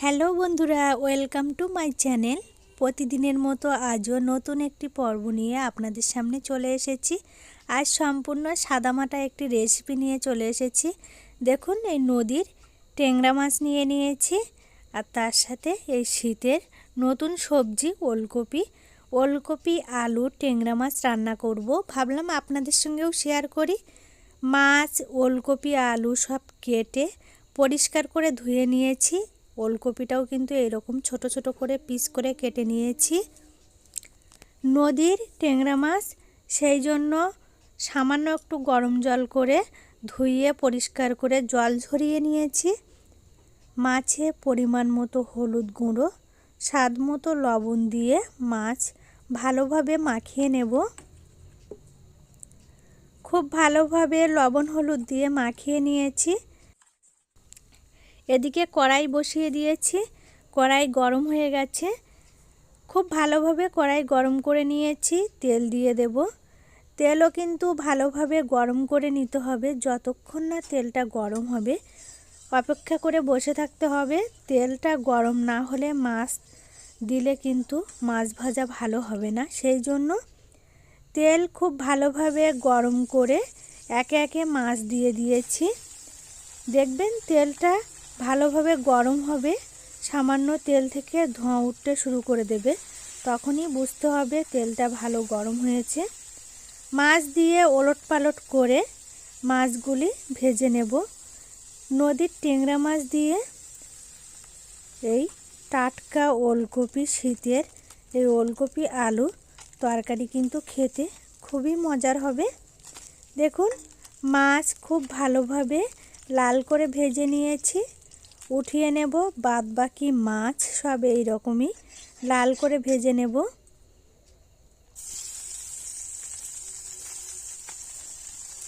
Hello বন্ধুরা, welcome to my channel. প্রতিদিনের মতো আজও নতুন একটি পর্ব নিয়ে আপনাদের সামনে চলে এসেছি। আজ সম্পূর্ণ সাদামাটা একটি রেসিপি নিয়ে চলে এসেছি। দেখুন, এই নদীর ট্যাংরা মাছ নিয়ে নিয়েছি আর তার সাথে এই শীতের নতুন সবজি ওলকপি। ওলকপি, আলু, ট্যাংরা মাছ রান্না করব। ভাবলাম আপনাদের সঙ্গেও শেয়ার করি। মাছ, ওলকপি, আলু সব কেটে পরিষ্কার করে ধুয়ে নিয়েছি। ওলকপিটাও কিন্তু এরকম ছোট ছোট করে পিস করে কেটে নিয়েছি। নদীর ট্যাংরা মাছ, সেই জন্য সামান্য একটু গরম জল করে ধুইয়ে পরিষ্কার করে জল ঝরিয়ে নিয়েছি। মাছে পরিমাণ মতো হলুদ গুঁড়ো, স্বাদ মতো লবণ দিয়ে মাছ ভালোভাবে মাখিয়ে নেব। খুব ভালোভাবে লবণ হলুদ দিয়ে মাখিয়ে নিয়েছি। এদিকে কড়াই বসিয়ে দিয়েছি। কড়াই গরম হয়ে গেছে। খুব ভালোভাবে কড়াই গরম করে নিয়েছি। তেল দিয়ে দেব। তেলও কিন্তু ভালোভাবে গরম করে নিতে হবে। যতক্ষণ না তেলটা গরম হবে, অপেক্ষা করে বসে থাকতে হবে। তেলটা গরম না হলে মাছ দিলে কিন্তু মাছ ভাজা ভালো হবে না। সেই জন্য তেল খুব ভালোভাবে গরম করে একে একে মাছ দিয়ে দিয়েছি। দেখবেন তেলটা ভালোভাবে গরম হবে, সামান্য তেল থেকে ধোঁয়া উঠতে শুরু করে দেবে। তখনই বুঝতে হবে তেলটা ভালো গরম হয়েছে। মাছ দিয়ে ওলট পালট করে মাছগুলি ভেজে নেব। নদীর ট্যাংরা মাছ দিয়ে এই টাটকা ওলকপি, শীতের এই ওলকপি, আলু তরকারি কিন্তু খেতে খুবই মজার হবে। দেখুন, মাছ খুব ভালোভাবে লাল করে ভেজে নিয়েছি। উঠিয়ে নেব বাদ বাকি মাছ সব এই রকমই। লাল করে ভেজে নেব।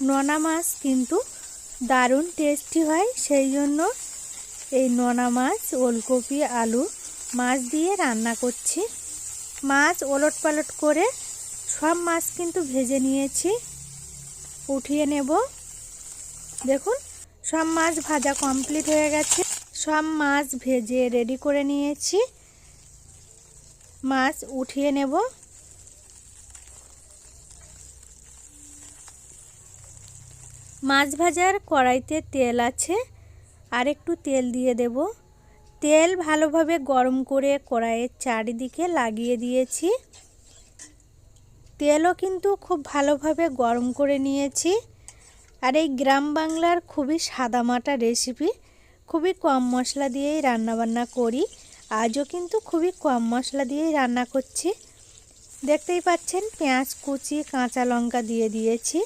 নোনা মাছ কিন্তু দারুণ টেস্টি হয়, সেই জন্য এই নোনা মাছ, ওলকপি, আলু মাছ দিয়ে রান্না করছি। মাছ ওলট পালট করে সব মাছ কিন্তু ভেজে নিয়েছি। উঠিয়ে নেব। দেখুন, সব মাছ ভাজা কমপ্লিট হয়ে গেছে। সব মাছ ভেজে রেডি করে নিয়েছি। মাছ উঠিয়ে নেব। মাছ ভাজার কড়াইতে তেল আছে, আর একটু তেল দিয়ে দেব। তেল ভালোভাবে গরম করে কড়াইয়ের চারিদিকে লাগিয়ে দিয়েছি। তেলও কিন্তু খুব ভালোভাবে গরম করে নিয়েছি। আর এই গ্রাম বাংলার খুবই সাদামাটা রেসিপি। খুবই কম মশলা দিয়েই রান্নাবান্না করি। আজও কিন্তু খুবই কম মশলা দিয়েই রান্না করছি। দেখতেই পাচ্ছেন, পেঁয়াজ, কুচি, কাঁচা লঙ্কা দিয়ে দিয়েছি।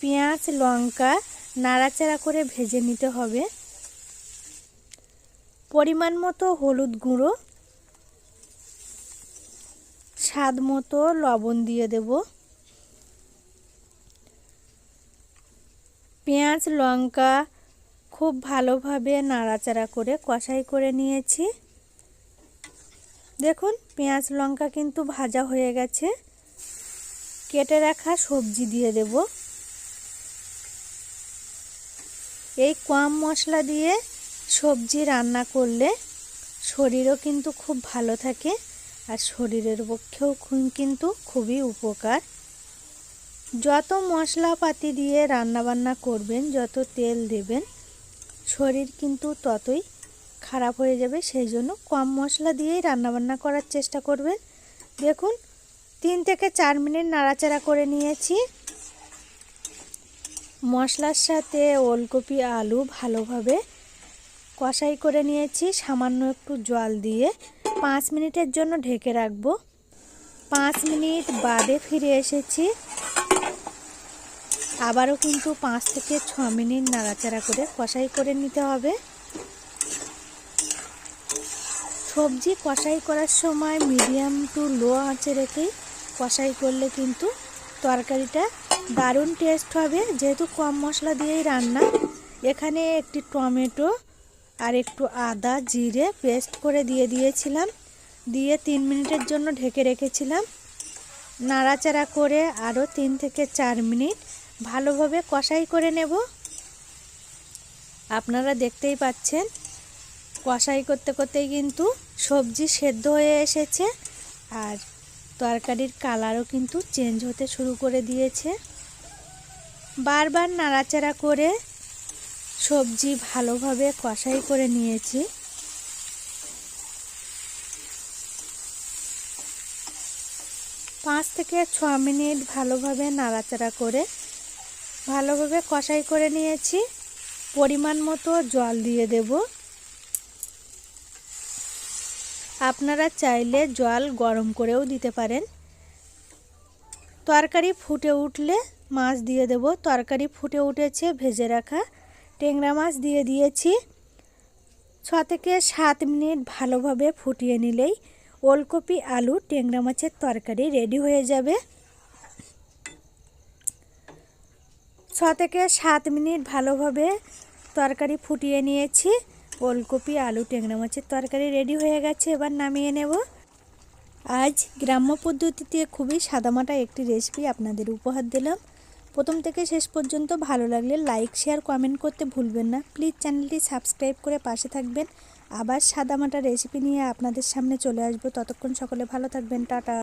পেঁয়াজ, লঙ্কা নাড়াচাড়া করে ভেজে নিতে হবে। পরিমাণ মতো হলুদ গুঁড়ো। স্বাদ মতো লবণ দিয়ে দেব। পেঁয়াজ, লঙ্কা খুব ভালোভাবে নাড়াচাড়া করে, কষাই করে নিয়েছি। দেখুন, পেঁয়াজ, লঙ্কা কিন্তু ভাজা হয়ে গেছে। কেটে রাখা সবজি দিয়ে দেব। এই কম মশলা দিয়ে সবজি রান্না করলে শরীরও কিন্তু খুব ভালো থাকে আর শরীরের পক্ষেও কিন্তু খুবই উপকার। যত মশলাপাতি দিয়ে রান্নাবান্না করবেন, যত তেল দেবেন শরীর কিন্তু ততই খারাপ হয়ে যাবে, সেই জন্য কম মশলা দিয়েই রান্নাবান্না করার চেষ্টা করবেন। দেখুন, তিন থেকে চার মিনিট নাড়াচাড়া করে নিয়েছি। মশলার সাথে ওলকপি, আলু ভালোভাবে কষাই করে নিয়েছি। সামান্য একটু জল দিয়ে পাঁচ মিনিটের জন্য ঢেকে রাখব। পাঁচ মিনিট বাদে ফিরে এসেছি। আবারও কিন্তু পাঁচ থেকে ছ মিনিট নাড়াচাড়া করে কষাই করে নিতে হবে। সবজি কষাই করার সময় মিডিয়াম টু লো আঁচে রেখেই কষাই করলে কিন্তু তরকারিটা দারুণ টেস্ট হবে। যেহেতু কম মশলা দিয়েই রান্না, এখানে একটি টমেটো আর একটু আদা, জিরে পেস্ট করে দিয়ে দিয়েছিলাম। দিয়ে তিন মিনিটের জন্য ঢেকে রেখেছিলাম। নাড়াচাড়া করে আরও তিন থেকে চার মিনিট ভালোভাবে কষাই করে নেব। আপনারা দেখতেই পাচ্ছেন, কষাই করতে করতেই কিন্তু সবজি সেদ্ধ হয়ে এসেছে আর তরকারির কালারও কিন্তু চেঞ্জ হতে শুরু করে দিয়েছে। বারবার নাড়াচাড়া করে সবজি ভালোভাবে কষাই করে নিয়েছি। পাঁচ থেকে ছ মিনিট ভালোভাবে নাড়াচাড়া করে ভালোভাবে কষাই করে নিয়েছি। পরিমাণ মতো জল দিয়ে দেব। আপনারা চাইলে জল গরম করেও দিতে পারেন। তরকারি ফুটে উঠলে মাছ দিয়ে দেব। তরকারি ফুটে উঠেছে, ভেজে রাখা। টেংরা মাছ দিয়ে দিয়েছি। ছ থেকে সাত মিনিট ভালোভাবে ফুটিয়ে নিলেই ওলকপি, আলু টেংরা মাছের তরকারি রেডি হয়ে যাবে। ছ থেকে সাত মিনিট ভালোভাবে তরকারি ফুটিয়ে নিয়েছি। ওলকপি, আলু টেংরা মাছের তরকারি রেডি হয়ে গেছে, এবার নামিয়ে নেব। আজ গ্রাম্য পদ্ধতিতে খুবই সাদামাটা একটি রেসিপি আপনাদের উপহার দিলাম। প্রথম থেকে শেষ পর্যন্ত ভালো লাগলে লাইক শেয়ার কমেন্ট করতে ভুলবেন না। প্লিজ চ্যানেলটি সাবস্ক্রাইব করে পাশে থাকবেন। আবার সাদামাটা রেসিপি নিয়ে আপনাদের সামনে চলে আসব। ততক্ষণ সকলে ভালো থাকবেন। টাটা।